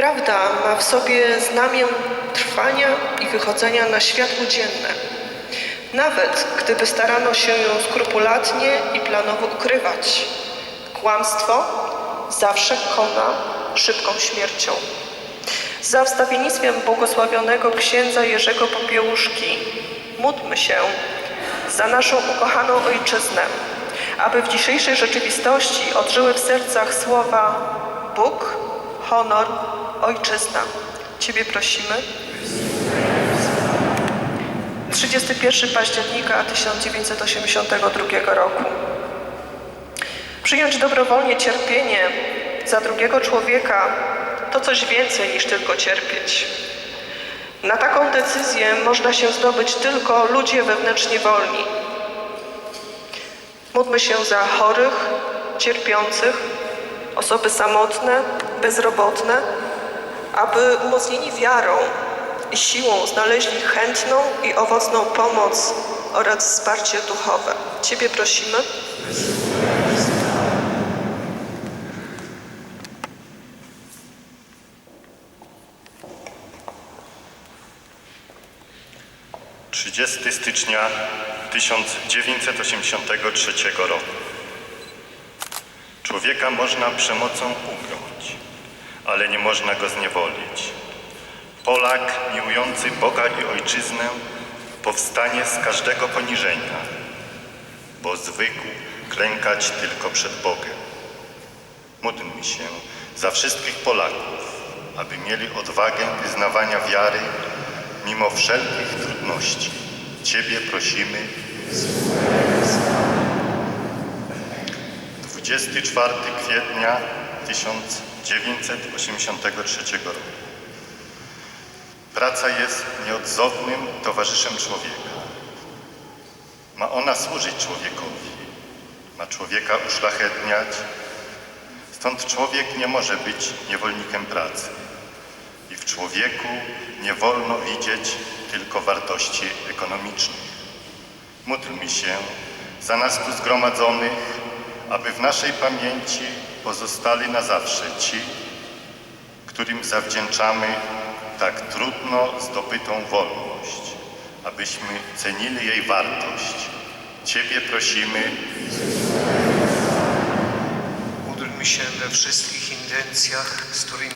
Prawda ma w sobie znamię trwania i wychodzenia na światło dzienne. Nawet gdyby starano się ją skrupulatnie i planowo ukrywać. Kłamstwo zawsze kona szybką śmiercią. Za wstawiennictwem błogosławionego księdza Jerzego Popiełuszki módlmy się za naszą ukochaną ojczyznę, aby w dzisiejszej rzeczywistości odżyły w sercach słowa Bóg, honor, ojczyzna. Ciebie prosimy. 31 października 1982 roku. Przyjąć dobrowolnie cierpienie za drugiego człowieka to coś więcej niż tylko cierpieć. Na taką decyzję można się zdobyć tylko ludzie wewnętrznie wolni. Módlmy się za chorych, cierpiących, osoby samotne, bezrobotne, aby umocnieni wiarą i siłą znaleźli chętną i owocną pomoc oraz wsparcie duchowe. Ciebie prosimy. Trzydziesty stycznia 1983 roku. Człowieka można przemocą ugiąć, ale nie można go zniewolić. Polak miłujący Boga i Ojczyznę powstanie z każdego poniżenia, bo zwykł klękać tylko przed Bogiem. Módlmy się za wszystkich Polaków, aby mieli odwagę wyznawania wiary mimo wszelkich trudności. Ciebie prosimy. 24 kwietnia 1983 roku. Praca jest nieodzownym towarzyszem człowieka. Ma ona służyć człowiekowi, ma człowieka uszlachetniać. Stąd człowiek nie może być niewolnikiem pracy. I w człowieku nie wolno widzieć tylko wartości ekonomicznych. Módlmy się za nas tu zgromadzonych, aby w naszej pamięci pozostali na zawsze ci, którym zawdzięczamy tak trudno zdobytą wolność, abyśmy cenili jej wartość. Ciebie prosimy, Módlmy się we wszystkich intencjach, z którymi